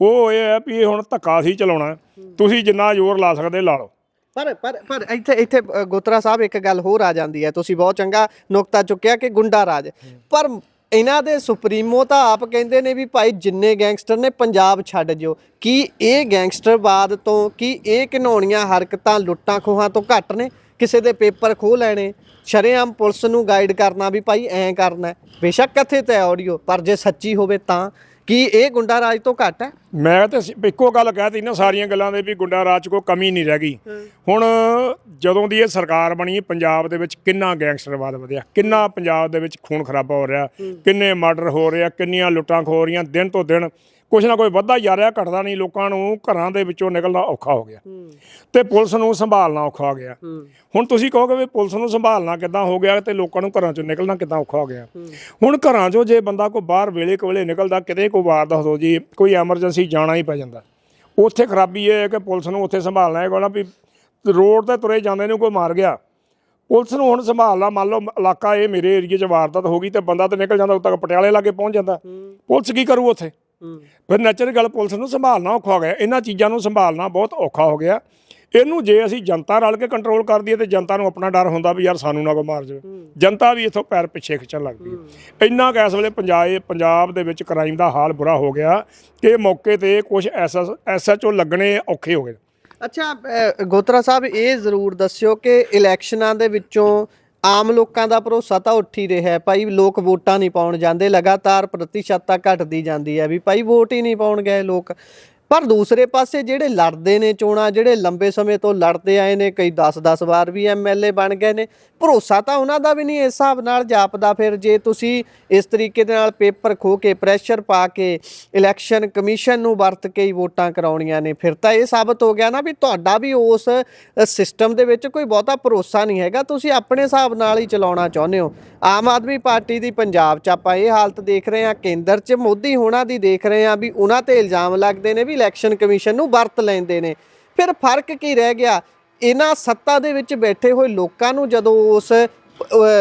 ਉਹ ਇਹ ਹੈ ਵੀ ਇਹ ਹੁਣ ਧੱਕਾ ਸੀ ਚਲਾਉਣਾ। ਤੁਸੀਂ ਜਿੰਨਾ ਜ਼ੋਰ ਲਾ ਸਕਦੇ ਲਾ ਲਓ। ਪਰ ਪਰ ਪਰ ਇੱਥੇ ਇੱਥੇ ਗੋਤਰਾ ਸਾਹਿਬ ਇੱਕ ਗੱਲ ਹੋਰ ਆ ਜਾਂਦੀ ਹੈ। ਤੁਸੀਂ ਬਹੁਤ ਚੰਗਾ ਨੁਕਤਾ ਚੁੱਕਿਆ ਕਿ ਗੁੰਡਾ ਰਾਜ। ਪਰ ਇਹਨਾਂ ਦੇ ਸੁਪਰੀਮੋ ਤਾਂ ਆਪ ਕਹਿੰਦੇ ਨੇ ਵੀ ਭਾਈ ਜਿੰਨੇ ਗੈਂਗਸਟਰ ਨੇ ਪੰਜਾਬ ਛੱਡ ਜਿਓ। ਕੀ ਇਹ ਗੈਂਗਸਟਰਵਾਦ ਤੋਂ ਕੀ ਇਹ ਘਿਨੌਣੀਆਂ ਹਰਕਤਾਂ ਲੁੱਟਾਂ ਖੋਹਾਂ ਤੋਂ ਘੱਟ ਨੇ? ਕਿਸੇ ਦੇ ਪੇਪਰ ਖੋਹ ਲੈਣੇ। ਸ਼ਰੇਆਮ ਪੁਲਿਸ ਨੂੰ ਗਾਈਡ ਕਰਨਾ ਵੀ ਭਾਈ ਐਂ ਕਰਨਾ। ਬੇਸ਼ੱਕ ਕਥਿਤ ਹੈ ਆਡੀਓ ਪਰ ਜੇ ਸੱਚੀ ਹੋਵੇ ਤਾਂ ਕੀ ਇਹ ਗੁੰਡਾ ਰਾਜ ਤੋਂ ਘੱਟ ਹੈ? ਮੈਂ ਤਾਂ ਸ- ਇੱਕੋ ਗੱਲ ਕਹਿਤੀ ਨਾ ਸਾਰੀਆਂ ਗੱਲਾਂ ਦੇ ਵੀ ਗੁੰਡਾ ਰਾਜ 'ਚ ਕੋਈ ਕਮੀ ਨਹੀਂ ਰਹਿ ਗਈ। ਹੁਣ ਜਦੋਂ ਦੀ ਇਹ ਸਰਕਾਰ ਬਣੀ ਪੰਜਾਬ ਦੇ ਵਿੱਚ ਕਿੰਨਾ ਗੈਂਗਸਟਰਵਾਦ ਵਧਿਆ ਕਿੰਨਾ ਪੰਜਾਬ ਦੇ ਵਿੱਚ ਖੂਨ ਖਰਾਬਾ ਹੋ ਰਿਹਾ ਕਿੰਨੇ ਮਰਡਰ ਹੋ ਰਿਹਾ ਕਿੰਨੀਆਂ ਲੁੱਟਾਂ ਖੋ ਰਹੀਆਂ ਦਿਨ ਤੋਂ ਦਿਨ। ਕੁਛ ਨਾ ਕੋਈ ਵੱਧਦਾ ਜਾ ਰਿਹਾ ਘਟਦਾ ਨਹੀਂ ਲੋਕਾਂ ਨੂੰ ਘਰਾਂ ਦੇ ਵਿੱਚੋਂ ਨਿਕਲਣਾ ਔਖਾ ਹੋ ਗਿਆ। ਤੇ ਪੁਲਿਸ ਨੂੰ ਸੰਭਾਲਣਾ ਔਖਾ ਹੋ ਗਿਆ। ਹੁਣ ਤੁਸੀਂ ਕਹੋਗੇ ਵੀ ਪੁਲਿਸ ਨੂੰ ਸੰਭਾਲਣਾ ਕਿੱਦਾਂ ਹੋ ਗਿਆ ਤੇ ਲੋਕਾਂ ਨੂੰ ਘਰਾਂ ਚੋਂ ਨਿਕਲਣਾ ਕਿੱਦਾਂ ਔਖਾ ਹੋ ਗਿਆ? ਹੁਣ ਘਰਾਂ ਚੋਂ ਜੇ ਬੰਦਾ ਕੋਈ ਬਾਹਰ ਵੇਲੇ ਕੋਲੇ ਨਿਕਲਦਾ ਕਿਤੇ ਕੋਈ ਵਾਰਦਾਤ ਹੋ ਜੀ ਕੋਈ ਐਮਰਜੈਂਸੀ ਜਾਣਾ ਹੀ ਪੈ ਜਾਂਦਾ। ਉੱਥੇ ਖਰਾਬੀ ਇਹ ਹੈ ਕਿ ਪੁਲਿਸ ਨੂੰ ਉੱਥੇ ਸੰਭਾਲਣਾ ਹੈ ਕੋਣਾ ਵੀ ਰੋਡ ਤੇ ਤੁਰੇ ਜਾਂਦੇ ਨੂੰ ਕੋਈ ਮਾਰ ਗਿਆ। ਪੁਲਿਸ ਨੂੰ ਹੁਣ ਸੰਭਾਲਣਾ ਮੰਨ ਲਓ ਇਲਾਕਾ ਇਹ ਮੇਰੇ ਏਰੀਏ 'ਚ ਵਾਰਦਾਤ ਹੋ ਗਈ ਤੇ ਬੰਦਾ ਤੇ ਨਿਕਲ ਜਾਂਦਾ ਉਦੋਂ ਤੱਕ ਪਟਿਆਲੇ ਲਾਗੇ ਪਹੁੰਚ ਜਾਂਦਾ। ਪੁਲਿਸ ਕੀ ਕਰੂ ਉੱਥੇ? ਫਿਰ ਨੈਚੁਰਲ ਗੱਲ ਪੁਲਿਸ ਨੂੰ ਸੰਭਾਲਣਾ ਔਖਾ ਹੋ ਗਿਆ। ਇਹਨਾਂ ਚੀਜ਼ਾਂ ਨੂੰ ਸੰਭਾਲਣਾ ਬਹੁਤ ਔਖਾ ਹੋ ਗਿਆ। ਇਹਨੂੰ ਜੇ ਅਸੀਂ ਜਨਤਾ ਰਲ ਕੇ ਕੰਟਰੋਲ ਕਰ ਦਈਏ ਤੇ ਜਨਤਾ ਨੂੰ ਆਪਣਾ ਡਰ ਹੁੰਦਾ ਵੀ ਯਾਰ ਸਾਨੂੰ ਨਾ ਕੋਈ ਮਾਰ ਜਾਵੇ। ਜਨਤਾ ਵੀ ਇਥੋਂ ਪੈਰ ਪਿੱਛੇ ਖਿੱਚਣ ਲੱਗਦੀ ਹੈ। ਇੰਨਾ ਕੁ ਇਸ ਵੇਲੇ ਪੰਜਾਬ ਪੰਜਾਬ ਦੇ ਵਿੱਚ ਕ੍ਰਾਈਮ ਦਾ ਹਾਲ ਬੁਰਾ ਹੋ ਗਿਆ ਕਿ ਮੌਕੇ ਤੇ ਕੁਝ ਐਸਐਚਓ ਲੱਗਣੇ ਔਖੇ ਹੋ ਗਏ। ਅੱਛਾ ਗੋਤਰਾ ਸਾਹਿਬ ਇਹ ਜ਼ਰੂਰ ਦੱਸਿਓ ਕਿ ਇਲੈਕਸ਼ਨਾਂ ਦੇ ਵਿੱਚੋਂ ਆਮ ਲੋਕਾਂ ਦਾ ਭਰੋਸਾ ਤਾਂ ਉੱਠ ਹੀ ਰਿਹਾ ਭਾਈ, ਲੋਕ ਵੋਟਾਂ ਨਹੀਂ ਪਾਉਣ ਜਾਂਦੇ। ਲਗਾਤਾਰ ਪ੍ਰਤੀਸ਼ਤਤਾ ਘਟਦੀ ਜਾਂਦੀ ਹੈ ਵੀ ਭਾਈ, ਵੋਟ ਹੀ ਨਹੀਂ ਪਾਉਣ ਗਏ ਲੋਕ। ਪਰ ਦੂਸਰੇ ਪਾਸੇ ਜਿਹੜੇ ਲੜਦੇ ਨੇ ਚੋਣਾਂ, ਜਿਹੜੇ ਲੰਬੇ ਸਮੇਂ ਤੋਂ ਲੜਦੇ ਆਏ ਨੇ, ਕਈ 10-10 ਵਾਰ ਵੀ ਐਮਐਲਏ ਬਣ ਗਏ ਨੇ, ਭਰੋਸਾ ਤਾਂ ਉਹਨਾਂ ਦਾ ਵੀ ਨਹੀਂ ਇਸ ਹਿਸਾਬ ਨਾਲ ਜਾਪਦਾ। ਫਿਰ ਜੇ ਤੁਸੀਂ ਇਸ ਤਰੀਕੇ ਦੇ ਨਾਲ ਪੇਪਰ ਖੋ ਕੇ, ਪ੍ਰੈਸ਼ਰ ਪਾ ਕੇ, ਇਲੈਕਸ਼ਨ ਕਮਿਸ਼ਨ ਨੂੰ ਵਰਤ ਕੇ ਹੀ ਵੋਟਾਂ ਕਰਾਉਣੀਆਂ ਨੇ, ਫਿਰ ਤਾਂ ਇਹ ਸਾਬਤ ਹੋ ਗਿਆ ਨਾ ਵੀ ਤੁਹਾਡਾ ਵੀ ਉਸ ਸਿਸਟਮ ਦੇ ਵਿੱਚ ਕੋਈ ਬਹੁਤਾ ਭਰੋਸਾ ਨਹੀਂ ਹੈਗਾ। ਤੁਸੀਂ ਆਪਣੇ ਹਿਸਾਬ ਨਾਲ ਹੀ ਚਲਾਉਣਾ ਚਾਹੁੰਦੇ ਹੋ। ਆਮ ਆਦਮੀ ਪਾਰਟੀ ਦੀ ਪੰਜਾਬ 'ਚ ਆਪਾਂ ਇਹ ਹਾਲਤ ਦੇਖ ਰਹੇ ਹਾਂ, ਕੇਂਦਰ 'ਚ ਮੋਦੀ ਹੋਣਾ ਦੀ ਦੇਖ ਰਹੇ ਹਾਂ ਵੀ ਉਹਨਾਂ ਤੇ ਇਲਜ਼ਾਮ ਲੱਗਦੇ ਨੇ ਵੀ ਇਲੈਕਸ਼ਨ ਕਮਿਸ਼ਨ ਨੂੰ ਵਰਤ ਲੈਂਦੇ ਨੇ। ਫਿਰ ਫ਼ਰਕ ਕੀ ਰਹਿ ਗਿਆ? ਇਹਨਾਂ ਸੱਤਾ ਦੇ ਵਿੱਚ ਬੈਠੇ ਹੋਏ ਲੋਕਾਂ ਨੂੰ ਜਦੋਂ ਉਸ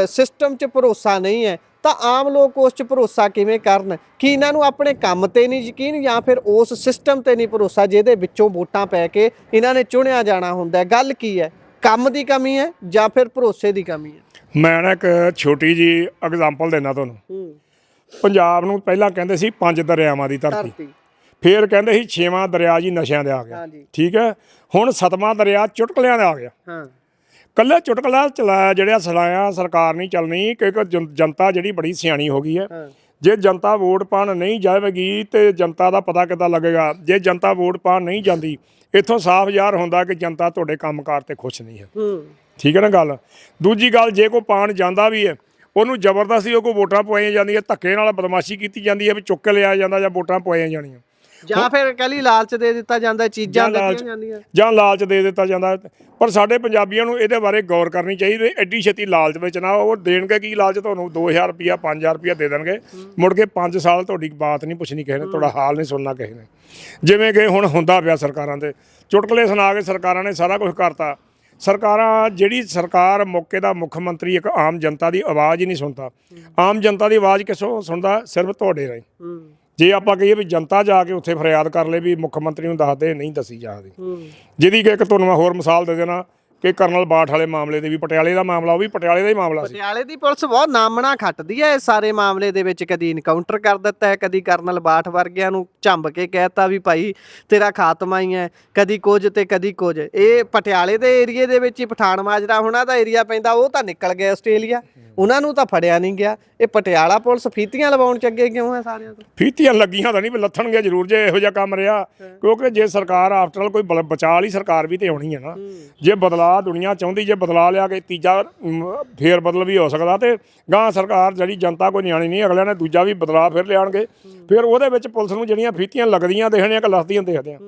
ਸਿਸਟਮ 'ਚ ਭਰੋਸਾ ਨਹੀਂ ਹੈ ਤਾਂ ਆਮ ਲੋਕ ਉਸ 'ਚ ਭਰੋਸਾ ਕਿਵੇਂ ਕਰਨ? ਕਿ ਇਹਨਾਂ ਨੂੰ ਆਪਣੇ ਕੰਮ ਤੇ ਨਹੀਂ ਯਕੀਨ ਜਾਂ ਫਿਰ ਉਸ ਸਿਸਟਮ ਤੇ ਨਹੀਂ ਭਰੋਸਾ ਜਿਹਦੇ ਵਿੱਚੋਂ ਵੋਟਾਂ ਪੈ ਕੇ ਇਹਨਾਂ ਨੇ ਚੁਣਿਆ ਜਾਣਾ ਹੁੰਦਾ ਹੈ? ਗੱਲ ਕੀ ਹੈ? ਕੰਮ ਦੀ ਕਮੀ ਹੈ ਜਾਂ ਫਿਰ ਭਰੋਸੇ ਦੀ ਕਮੀ ਹੈ? ਮੈਂ ਨਾ ਇੱਕ ਛੋਟੀ ਜੀ ਐਗਜ਼ਾਮਪਲ ਦੇਣਾ ਤੁਹਾਨੂੰ। ਹੂੰ। ਪੰਜਾਬ ਨੂੰ ਪਹਿਲਾਂ ਕਹਿੰਦੇ ਸੀ ਪੰਜ ਦਰਿਆਵਾਂ ਦੀ ਧਰਤੀ। ਫੇਰ ਕਹਿੰਦੇ ਸੀ ਛੇਵਾਂ ਦਰਿਆ ਜੀ ਨਸ਼ਿਆਂ ਦੇ ਆ ਗਿਆ। ਹਾਂਜੀ। ਠੀਕ ਹੈ? ਹੁਣ ਸਤਵਾਂ ਦਰਿਆ ਚੁਟਕਲਿਆਂ ਦਾ ਆ ਗਿਆ। ਹਾਂ। ਕੱਲੇ ਚੁਟਕਲਾ ਚਲਾਇਆ ਜਿਹੜਾ ਚਲਾਇਆ ਸਰਕਾਰ ਨਹੀਂ ਚੱਲਣੀ ਕਿਉਂਕਿ ਜਨ- ਜਨਤਾ ਜਿਹੜੀ ਬੜੀ ਸਿਆਣੀ ਹੋ ਗਈ ਹੈ। ਹਾਂ। ਜੇ ਜਨਤਾ ਵੋਟ ਪਾਣ ਨਹੀਂ ਜਾਵੇਗੀ ਤੇ ਜਨਤਾ ਦਾ ਪਤਾ ਕਿੱਦਾਂ ਲੱਗੇਗਾ? ਜੇ ਜਨਤਾ ਵੋਟ ਪਾਣ ਨਹੀਂ ਜਾਂਦੀ ਇੱਥੋਂ ਸਾਫ਼ ਜ਼ਾਹਰ ਹੁੰਦਾ ਕਿ ਜਨਤਾ ਤੁਹਾਡੇ ਕੰਮਕਾਰ ਤੇ ਖੁਸ਼ ਨਹੀਂ ਹੈ। ਹੂੰ। ਠੀਕ ਹੈ ਨਾ ਗੱਲ? ਦੂਜੀ ਗੱਲ ਜੇ ਕੋਈ ਪਾਣ ਜਾਂਦਾ ਵੀ ਹੈ ਉਹਨੂੰ ਜ਼ਬਰਦਸਤੀ ਉਹ ਕੋ ਵੋਟਾਂ ਪਵਾਈਆਂ ਜਾਂਦੀਆਂ ਧੱਕੇ ਨਾਲ ਬਦਮਾਸ਼ੀ ਕੀਤੀ ਜਾਂਦੀ ਹੈ ਵੀ ਚੁੱਕ ਕੇ ਲਿਆਇਆ ਜਾਂਦਾ ਜਾਂ ਵੋਟਾਂ ਪਵਾਈਆਂ ਜਾਣੀਆਂ। ਜਾਂ ਫਿਰ ਕੱਲੀ ਲਾਲਚ ਦੇ ਦਿੱਤਾ ਜਾਂਦਾ ਚੀਜ਼ਾਂ ਦਿੱਤੀਆਂ ਜਾਂਦੀਆਂ। ਜਾਂ ਲਾਲਚ ਦੇ ਦਿੱਤਾ ਜਾਂਦਾ ਪਰ ਸਾਡੇ ਪੰਜਾਬੀਆਂ ਨੂੰ ਇਹਦੇ ਬਾਰੇ ਗੌਰ ਕਰਨੀ ਚਾਹੀਦੀ ਐਡੀ ਛੇਤੀ ਲਾਲਚ ਵਿੱਚ ਨਾ ਉਹ ਦੇਣਗੇ ਕੀ ਲਾਲਚ ਤੁਹਾਨੂੰ 2000 ਰੁਪਿਆ 5000 ਰੁਪਿਆ ਦੇ ਦੇਣਗੇ। ਮੁੜ ਕੇ 5 ਸਾਲ ਤੁਹਾਡੀ ਬਾਤ ਨਹੀਂ ਪੁੱਛਣੀ ਕਿਸੇ ਨੇ ਤੁਹਾਡਾ ਹਾਲ ਨਹੀਂ ਸੁਣਨਾ ਕਿਸੇ ਨੇ। ਜਿਵੇਂ ਕਿ ਹੁਣ ਹੁੰਦਾ ਪਿਆ ਸਰਕਾਰਾਂ ਦੇ ਚੁਟਕਲੇ ਸੁਣਾ ਕੇ ਸਰਕਾਰਾਂ ਨੇ ਸਾਰਾ ਕੁਝ ਕਰਤਾ। ਸਰਕਾਰਾਂ ਜਿਹੜੀ ਸਰਕਾਰ ਮੌਕੇ ਦਾ ਮੁੱਖ ਮੰਤਰੀ ਇੱਕ ਆਮ ਜਨਤਾ ਦੀ ਆਵਾਜ਼ ਹੀ ਨਹੀਂ ਸੁਣਦਾ। ਆਮ ਜਨਤਾ ਦੀ ਆਵਾਜ਼ ਕਿਸੋਂ ਸੁਣਦਾ? ਸਿਰਫ ਤੁਹਾਡੇ ਰਾਹੀਂ। ਜੇ ਆਪਾਂ ਕਹੀਏ ਵੀ ਜਨਤਾ ਜਾ ਕੇ ਉੱਥੇ ਫਰਿਆਦ ਕਰ ਲੇ ਵੀ ਮੁੱਖ ਮੰਤਰੀ ਨੂੰ ਦੱਸਦੇ ਨਹੀਂ ਦੱਸੀ ਜਾਂਦੀ। ਜਿਹਦੀ ਕਿ ਇੱਕ ਤੁਹਾਨੂੰ ਮੈਂ ਹੋਰ ਮਿਸਾਲ ਦੇ ਦੇਣਾ ਕਿ ਕਰਨਲ ਬਾਠ ਵਾਲੇ ਮਾਮਲੇ ਦੇ ਵੀ ਪਟਿਆਲੇ ਦਾ ਮਾਮਲਾ ਉਹ ਵੀ ਪਟਿਆਲੇ ਦਾ ਹੀ ਮਾਮਲਾ ਸੀ। ਪਟਿਆਲੇ ਦੀ ਪੁਲਿਸ ਬਹੁਤ ਨਾਮਣਾ ਖੱਟਦੀ ਹੈ ਇਸ ਸਾਰੇ ਮਾਮਲੇ ਦੇ ਵਿੱਚ ਕਦੀ ਇਨਕਾਊਂਟਰ ਕਰ ਦਿੱਤਾ ਹੈ ਕਦੀ ਕਰਨਲ ਬਾਠ ਵਰਗਿਆਂ ਨੂੰ ਝੰਬ ਕੇ ਕਹਿਤਾ ਵੀ ਭਾਈ ਤੇਰਾ ਖਾਤਮਾ ਹੀ ਹੈ ਕਦੀ ਕੁਝ ਤੇ ਕਦੀ ਕੁਝ। ਇਹ ਪਟਿਆਲੇ ਦੇ ਏਰੀਏ ਦੇ ਵਿੱਚ ਹੀ ਪਠਾਨ ਮਾਜਰਾ ਹੋਣਾ ਦਾ ਏਰੀਆ ਪੈਂਦਾ ਉਹ ਤਾਂ ਨਿਕਲ ਗਏ ਆਸਟ੍ਰੇਲੀਆ। ਉਹਨਾਂ ਨੂੰ ਤਾਂ ਫੜਿਆ ਨਹੀਂ ਗਿਆ। ਇਹ ਪਟਿਆਲਾ ਪੁਲਿਸ ਫੀਤੀਆਂ ਲਵਾਉਣ ਚ ਅੱਗੇ ਕਿਉਂ ਹੈ ਸਾਰਿਆਂ ਤੋਂ? ਫੀਤੀਆਂ ਲੱਗੀਆਂ ਤਾਂ ਨਹੀਂ ਵੀ ਲੱਥਣਗੇ ਜ਼ਰੂਰ ਜੇ ਇਹੋ ਜਿਹਾ ਕੰਮ ਰਿਹਾ। ਕਿਉਂਕਿ ਜੇ ਸਰਕਾਰ ਆਫਟਰ ਆਲ ਕੋਈ ਬਚਾਅ ਵਾਲੀ ਸਰਕਾਰ ਵੀ ਤੇ ਆਉਣੀ ਹੈ ਨਾ। ਜੇ ਬਦਲਾਅ ਦੁਨੀਆ ਚਾਹੁੰਦੀ ਜੇ ਬਦਲਾਅ ਲਿਆ ਕੇ ਤੀਜਾ ਫੇਰ ਬਦਲ ਵੀ ਹੋ ਸਕਦਾ ਤੇ ਗਾਂ ਸਰਕਾਰ ਜਿਹੜੀ ਜਨਤਾ ਕੋਈ ਨਿਆਣੀ ਨਹੀਂ ਅਗਲਿਆਂ ਨੇ ਦੂਜਾ ਵੀ ਬਦਲਾਅ ਫਿਰ ਲਿਆਣਗੇ ਫਿਰ ਉਹਦੇ ਵਿੱਚ ਪੁਲਿਸ ਨੂੰ ਜਿਹੜੀਆਂ ਫੀਤੀਆਂ ਲੱਗਦੀਆਂ ਦੇਖਣੀਆਂ ਕਿ ਲੱਥਦੀਆਂ ਦੇਖਦੇ ਆ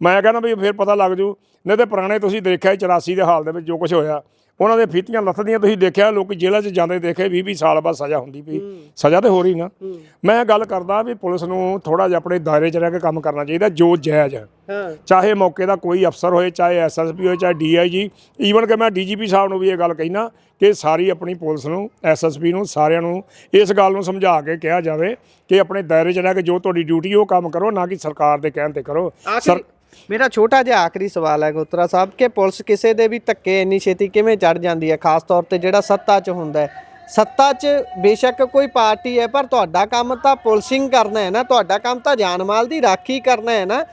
ਮੈਂ ਕਹਿੰਦਾ ਵੀ ਫਿਰ ਪਤਾ ਲੱਗ ਜੂ ਨਹੀਂ ਤੇ ਪੁਰਾਣੇ ਤੁਸੀਂ ਦੇਖਿਆ 84 ਦੇ ਹਾਲ ਦੇ ਵਿੱਚ ਜੋ ਕੁਝ ਹੋਇਆ। ਉਹਨਾਂ ਦੇ ਫੀਤੀਆਂ ਲੱਥਦੀਆਂ ਤੁਸੀਂ ਦੇਖਿਆ ਲੋਕ ਜੇਲ੍ਹਾਂ 'ਚ ਜਾਂਦੇ ਦੇਖੇ 20 20 ਸਾਲ ਬਾਅਦ ਸਜ਼ਾ ਹੁੰਦੀ ਪਈ। ਸਜ਼ਾ ਤੇ ਹੋ ਰਹੀ ਨਾ। ਮੈਂ ਗੱਲ ਕਰਦਾ ਵੀ ਪੁਲਿਸ ਨੂੰ ਥੋੜਾ ਜਿਹਾ ਆਪਣੇ ਦਾਇਰੇ 'ਚ ਰਹਿ ਕੇ ਕੰਮ ਕਰਨਾ ਚਾਹੀਦਾ ਜੋ ਜਾਇਜ਼ ਹੈ। ਚਾਹੇ ਮੌਕੇ ਦਾ ਕੋਈ ਅਫਸਰ ਹੋਏ ਚਾਹੇ ਐਸਐਸਪੀ ਹੋਏ ਚਾਹੇ ਡੀਆਈਜੀ ਈਵਨ ਕਿ ਮੈਂ ਡੀਜੀਪੀ ਸਾਹਿਬ ਨੂੰ ਵੀ ਇਹ ਗੱਲ ਕਹਿਣਾ ਕਿ ਸਾਰੀ ਆਪਣੀ ਪੁਲਿਸ ਨੂੰ ਐਸਐਸਪੀ ਨੂੰ ਸਾਰਿਆਂ ਨੂੰ ਇਸ ਗੱਲ ਨੂੰ ਸਮਝਾ ਕੇ ਕਿਹਾ ਜਾਵੇ ਕਿ ਆਪਣੇ ਦਾਇਰੇ 'ਚ ਰਹਿ ਕੇ ਜੋ ਤੁਹਾਡੀ ਡਿਊਟੀ ਉਹ ਕੰਮ ਕਰੋ ਨਾ ਕਿ ਸਰਕਾਰ ਦੇ ਕਹਿਣ ਤੇ ਕਰੋ। ਆਖਰੀ ਮੇਰਾ ਛੋਟਾ ਜਿਹਾ ਆਖਰੀ ਸਵਾਲ ਹੈ ਗੋਤਰਾ ਸਾਹਿਬ, ਕਿ ਪੁਲਿਸ ਕਿਸੇ ਦੇ ਵੀ ਧੱਕੇ ਇੰਨੀ ਛੇਤੀ ਕਿਵੇਂ ਚੜ ਜਾਂਦੀ ਹੈ? ਖਾਸ ਤੌਰ ਤੇ ਜਿਹੜਾ ਸੱਤਾ 'ਚ ਹੁੰਦਾ ਹੈ। ਸੱਤਾ 'ਚ ਬੇਸ਼ੱਕ ਕੋਈ ਪਾਰਟੀ ਹੈ, ਪਰ ਤੁਹਾਡਾ ਕੰਮ ਤਾਂ ਪੁਲਿਸਿੰਗ ਕਰਨਾ ਹੈ ਨਾ। ਤੁਹਾਡਾ ਕੰਮ ਤਾਂ ਜਾਨ ਮਾਲ ਦੀ ਰਾਖੀ ਕਰਨਾ ਹੈ ਨਾ।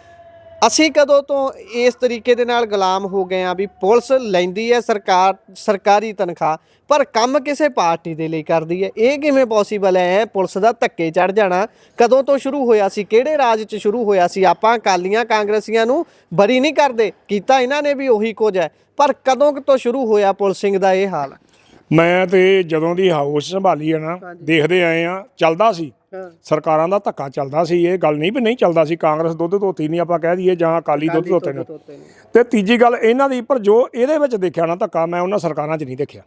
ਅਸੀਂ ਕਦੋਂ ਤੋਂ ਇਸ ਤਰੀਕੇ ਦੇ ਨਾਲ ਗੁਲਾਮ ਹੋ ਗਏ ਆ ਵੀ ਪੁਲਿਸ ਲੈਂਦੀ ਹੈ ਸਰਕਾਰ ਸਰਕਾਰੀ ਤਨਖਾਹ ਪਰ ਕੰਮ ਕਿਸੇ ਪਾਰਟੀ ਦੇ ਲਈ ਕਰਦੀ ਹੈ। ਇਹ ਕਿਵੇਂ ਪੋਸੀਬਲ ਹੈ? ਪੁਲਿਸ ਦਾ ਧੱਕੇ ਚੜ ਜਾਣਾ। ਕਦੋਂ ਤੋਂ ਸ਼ੁਰੂ ਹੋਇਆ ਸੀ? ਕਿਹੜੇ ਰਾਜ 'ਚ ਸ਼ੁਰੂ ਹੋਇਆ ਸੀ? ਆਪਾਂ ਅਕਾਲੀਆਂ ਕਾਂਗਰਸੀਆਂ ਨੂੰ ਬਰੀ ਨਹੀਂ ਕਰਦੇ। ਕੀਤਾ ਇਹਨਾਂ ਨੇ ਵੀ ਉਹੀ ਕੁਝ ਹੈ। ਪਰ ਕਦੋਂ ਤੋਂ ਸ਼ੁਰੂ ਹੋਇਆ ਪੁਲਿਸਿੰਗ ਦਾ ਇਹ ਹਾਲ? ਮੈਂ ਤੇ ਜਦੋਂ ਦੀ ਹਾਊਸ ਸੰਭਾਲੀ ਹੈ ਨਾ ਦੇਖਦੇ ਆਏ ਆ ਚੱਲਦਾ ਸੀ। ਸਰਕਾਰਾਂ ਦਾ ਧੱਕਾ ਚੱਲਦਾ ਸੀ ਇਹ ਗੱਲ ਨਹੀਂ ਵੀ ਨਹੀਂ ਚੱਲਦਾ ਸੀ ਕਾਂਗਰਸ ਦੁੱਧ ਧੋਤੀ ਨਹੀਂ ਆਪਾਂ ਕਹਿ ਦਈਏ ਜਾਂ ਅਕਾਲੀ ਦੁੱਧ ਧੋਤੇ ਨੇ। ਤੇ ਤੀਜੀ ਗੱਲ ਇਹਨਾਂ ਦੀ ਪਰ ਜੋ ਇਹਦੇ ਵਿੱਚ ਦੇਖਿਆ ਨਾ ਧੱਕਾ ਮੈਂ ਉਹਨਾਂ ਸਰਕਾਰਾਂ 'ਚ ਨਹੀਂ ਦੇਖਿਆ।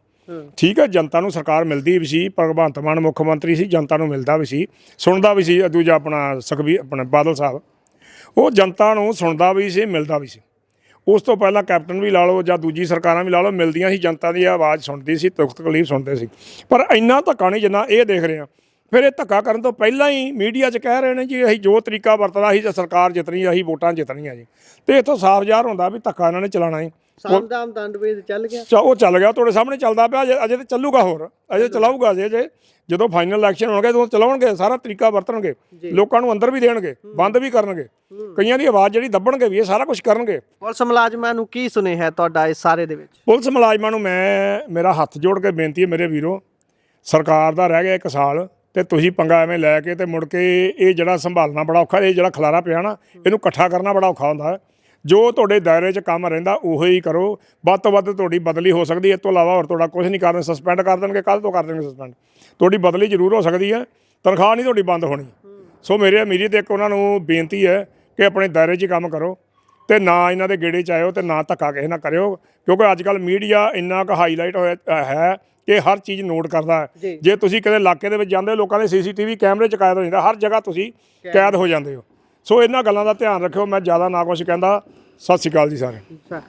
ਠੀਕ ਹੈ ਜਨਤਾ ਨੂੰ ਸਰਕਾਰ ਮਿਲਦੀ ਵੀ ਸੀ ਭਗਵੰਤ ਮਾਨ ਮੁੱਖ ਮੰਤਰੀ ਸੀ ਜਨਤਾ ਨੂੰ ਮਿਲਦਾ ਵੀ ਸੀ ਸੁਣਦਾ ਵੀ ਸੀ ਦੂਜਾ ਆਪਣਾ ਸੁਖਬੀਰ ਆਪਣਾ ਬਾਦਲ ਸਾਹਿਬ। ਉਹ ਜਨਤਾ ਨੂੰ ਸੁਣਦਾ ਵੀ ਸੀ ਮਿਲਦਾ ਵੀ ਸੀ। ਉਸ ਤੋਂ ਪਹਿਲਾਂ ਕੈਪਟਨ ਵੀ ਲਾ ਲਓ ਜਾਂ ਦੂਜੀ ਸਰਕਾਰਾਂ ਵੀ ਲਾ ਲਓ ਮਿਲਦੀਆਂ ਸੀ ਜਨਤਾ ਦੀ ਆਵਾਜ਼ ਸੁਣਦੀ ਸੀ ਤਕਲੀਫ ਸੁਣਦੇ ਸੀ। ਪਰ ਇੰਨਾ ਧੱਕਾ ਨਹੀਂ ਜਿੰਨਾ ਇਹ ਦੇਖ ਰਹੇ ਆ ਫਿਰ ਇਹ ਧੱਕਾ ਕਰਨ ਤੋਂ ਪਹਿਲਾਂ ਹੀ ਮੀਡੀਆ 'ਚ ਕਹਿ ਰਹੇ ਨੇ ਜੀ ਅਸੀਂ ਜੋ ਤਰੀਕਾ ਵਰਤਦਾ ਸੀ ਤੇ ਸਰਕਾਰ ਜਿੱਤਣੀ ਅਸੀਂ ਵੋਟਾਂ ਜਿੱਤਣੀਆਂ ਜੀ। ਤੇ ਇੱਥੋਂ ਸਾਫ਼ ਜ਼ਾਹਰ ਹੁੰਦਾ ਵੀ ਧੱਕਾ ਇਹਨਾਂ ਨੇ ਚਲਾਣਾ ਹੈ ਸਾਮਦਾਮ ਦੰਡਵੇਦ ਚੱਲ ਗਿਆ। ਚਾ ਉਹ ਚੱਲ ਗਿਆ ਤੁਹਾਡੇ ਸਾਹਮਣੇ ਚੱਲਦਾ ਪਿਆ ਅਜੇ ਅਜੇ ਤੇ ਚੱਲੂਗਾ ਹੋਰ ਅਜੇ ਚਲਾਊਗਾ ਜੇ ਜੇ ਜਦੋਂ ਫਾਈਨਲ ਇਲੈਕਸ਼ਨ ਹੋਣਗੇ ਉਦੋਂ ਚਲਾਉਣਗੇ ਸਾਰਾ ਤਰੀਕਾ ਵਰਤਣਗੇ ਲੋਕਾਂ ਨੂੰ ਅੰਦਰ ਵੀ ਦੇਣਗੇ ਬੰਦ ਵੀ ਕਰਨਗੇ ਕਈਆਂ ਦੀ ਆਵਾਜ਼ ਜਿਹੜੀ ਦੱਬਣਗੇ ਵੀ ਇਹ ਸਾਰਾ ਕੁਝ ਕਰਨਗੇ। ਪੁਲਿਸ ਮੁਲਾਜ਼ਮਾਂ ਨੂੰ ਕੀ ਸੁਨੇਹਾ ਤੁਹਾਡਾ ਇਸ ਸਾਰੇ ਦੇ ਵਿੱਚ? ਪੁਲਿਸ ਮੁਲਾਜ਼ਮਾਂ ਨੂੰ ਮੈਂ ਮੇਰਾ ਹੱਥ ਜੋੜ ਕੇ ਬੇਨਤੀ ਹੈ ਮੇਰੇ ਵੀਰੋ ਸਰਕਾਰ ਦਾ ਰਹਿ ਗਿਆ ਇੱਕ ਸਾਲ ਤੇ ਤੁਸੀਂ ਪੰਗਾ ਐਵੇਂ ਲੈ ਕੇ ਤੇ ਮੁੜ ਕੇ ਇਹ ਜਿਹੜਾ ਸੰਭਾਲਣਾ ਬੜਾ ਔਖਾ, ਇਹ ਜਿਹੜਾ ਖਲਾਰਾ ਪਿਆ ਨਾ, ਇਹਨੂੰ ਇਕੱਠਾ ਕਰਨਾ ਬੜਾ ਔਖਾ ਹੁੰਦਾ। ਹੈ ਜੋ ਤੁਹਾਡੇ ਦਾਇਰੇ 'ਚ ਕੰਮ ਰਹਿੰਦਾ, ਉਹੋ ਹੀ ਕਰੋ। ਵੱਧ ਤੋਂ ਵੱਧ ਤੁਹਾਡੀ ਬਦਲੀ ਹੋ ਸਕਦੀ ਹੈ। ਇਸ ਤੋਂ ਇਲਾਵਾ ਹੋਰ ਤੁਹਾਡਾ ਕੁਝ ਨਹੀਂ ਕਰਦੇ ਸਸਪੈਂਡ ਕਰ ਦੇਣਗੇ ਕੱਲ ਤੋਂ ਕਰ ਦੇਣਗੇ ਸਸਪੈਂਡ ਤੁਹਾਡੀ ਬਦਲੀ ਜ਼ਰੂਰ ਹੋ ਸਕਦੀ ਹੈ। ਤਨਖਾਹ ਨਹੀਂ ਤੁਹਾਡੀ ਬੰਦ ਹੋਣੀ। ਸੋ ਮੇਰੇ ਅਮੀਰੀ ਤੇ ਇੱਕ ਉਹਨਾਂ ਨੂੰ ਬੇਨਤੀ ਹੈ ਕਿ ਆਪਣੇ ਦਾਇਰੇ 'ਚ ਹੀ ਕੰਮ ਕਰੋ ਤੇ ਨਾ ਇਹਨਾਂ ਦੇ ਗੇੜੇ 'ਚ ਆਇਓ ਤੇ ਨਾ ਧੱਕਾ ਕਿਸੇ ਨਾਲ ਕਰਿਓ। ਕਿਉਂਕਿ ਅੱਜ ਕੱਲ ਮੀਡੀਆ ਇੰਨਾ ਕੁ ਹਾਈਲਾਈਟ ਹੋਇਆ ਹੈ ਕਿ ਹਰ ਚੀਜ਼ ਨੋਟ ਕਰਦਾ ਜੀ। ਹੈ। ਜੇ। ਤੁਸੀਂ ਕਿਤੇ ਇਲਾਕੇ ਦੇ ਵਿੱਚ ਜਾਂਦੇ ਹੋ ਲੋਕਾਂ ਦੇ ਸੀਸੀਟੀਵੀ ਕੈਮਰੇ 'ਚ ਕੈਦ ਹੋ ਜਾਂਦਾ ਹਰ ਜਗ੍ਹਾ ਤੁਸੀਂ ਕੈਦ। ਹੋ ਜਾਂਦੇ ਹੋ। ਸੋ ਇਹਨਾਂ ਗੱਲਾਂ ਦਾ ਧਿਆਨ ਰੱਖਿਓ ਮੈਂ ਜ਼ਿਆਦਾ ਨਾ ਕੁਝ ਕਹਿੰਦਾ। ਸਤਿ ਸ਼੍ਰੀ ਅਕਾਲ ਜੀ ਅੱਛਾ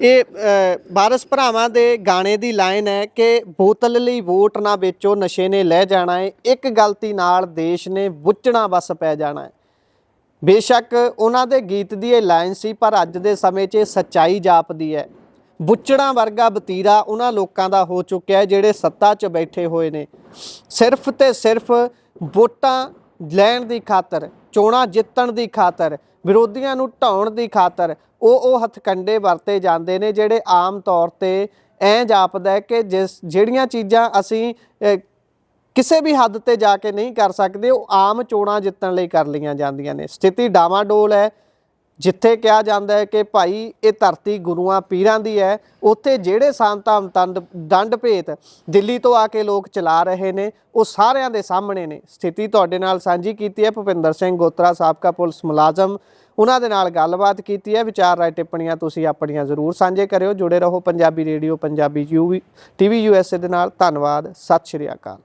ਇਹ ਅ, ਵਾਰਸ ਭਰਾਵਾਂ ਦੇ ਗਾਣੇ ਦੀ ਲਾਈਨ ਹੈ ਕਿ ਬੋਤਲ ਲਈ ਵੋਟ ਨਾ ਵੇਚੋ ਨਸ਼ੇ ਨੇ ਲੈ ਜਾਣਾ ਹੈ ਇੱਕ ਗਲਤੀ ਨਾਲ ਦੇਸ਼ ਨੇ ਬੁੱਚਣਾ ਬਸ ਪੈ ਜਾਣਾ ਹੈ ਬੇਸ਼ੱਕ ਉਹਨਾਂ ਦੇ ਗੀਤ ਦੀ ਇਹ ਲਾਈਨ ਸੀ ਪਰ ਅੱਜ ਦੇ ਸਮੇਂ 'ਚ ਇਹ ਸੱਚਾਈ ਜਾਪਦੀ ਹੈ। ਬੁੱਚੜਾਂ ਵਰਗਾ ਬਤੀਰਾ ਉਹਨਾਂ ਲੋਕਾਂ ਦਾ ਹੋ ਚੁੱਕਿਆ ਹੈ ਜਿਹੜੇ ਸੱਤਾ 'ਚ ਬੈਠੇ ਹੋਏ ਨੇ। ਸਿਰਫ ਤੇ ਸਿਰਫ ਵੋਟਾਂ ਲੈਣ ਦੀ ਖਾਤਰ, ਚੋਣਾਂ ਜਿੱਤਣ ਦੀ ਖਾਤਰ, ਵਿਰੋਧੀਆਂ ਨੂੰ ਢਾਉਣ ਦੀ ਖਾਤਰ ਉਹ ਉਹ ਹਥਕੰਡੇ ਵਰਤੇ ਜਾਂਦੇ ਨੇ ਜਿਹੜੇ ਆਮ ਤੌਰ ਤੇ ਐਂ ਜਾਪਦਾ ਕਿ ਜਿਸ ਜਿਹੜੀਆਂ ਚੀਜ਼ਾਂ ਅਸੀਂ ਕਿਸੇ ਵੀ ਹੱਦ ਤੇ ਜਾ ਕੇ ਨਹੀਂ ਕਰ ਸਕਦੇ, ਉਹ ਆਮ ਚੋਣਾਂ ਜਿੱਤਣ ਲਈ ਕਰ ਲਈਆਂ ਜਾਂਦੀਆਂ ਨੇ। ਸਥਿਤੀ ਡਾਵਾਡੋਲ ਹੈ ਜਿੱਥੇ ਕਿਹਾ ਜਾਂਦਾ ਹੈ ਕਿ ਭਾਈ ਇਹ ਧਰਤੀ ਗੁਰੂਆਂ ਪੀਰਾਂ ਦੀ ਹੈ, ਉੱਥੇ ਜਿਹੜੇ ਸੰਤਾਂ ਤੰਦ ਦੰਡ ਭੇਤ ਦਿੱਲੀ ਤੋਂ ਆ ਕੇ ਲੋਕ ਚਲਾ ਰਹੇ ਨੇ, ਉਹ ਸਾਰਿਆਂ ਦੇ ਸਾਹਮਣੇ ਨੇ। ਸਥਿਤੀ ਤੁਹਾਡੇ ਨਾਲ ਸਾਂਝੀ ਕੀਤੀ ਹੈ, ਭੁਪਿੰਦਰ ਸਿੰਘ ਗੋਤਰਾ, ਸਾਬਕਾ ਪੁਲਿਸ ਮੁਲਾਜ਼ਮ। ਉਹਨਾਂ ਦੇ ਨਾਲ ਗੱਲਬਾਤ ਕੀਤੀ ਹੈ, ਵਿਚਾਰ ਰਾਏ ਟਿੱਪਣੀਆਂ ਤੁਸੀਂ ਆਪਣੀਆਂ ਜ਼ਰੂਰ ਸਾਂਝੇ ਕਰਿਓ। ਜੁੜੇ ਰਹੋ Punjabi radio, Punjabi UV TV USA ਦੇ ਨਾਲ। ਧੰਨਵਾਦ, ਸਤਿ ਸ਼੍ਰੀ ਅਕਾਲ।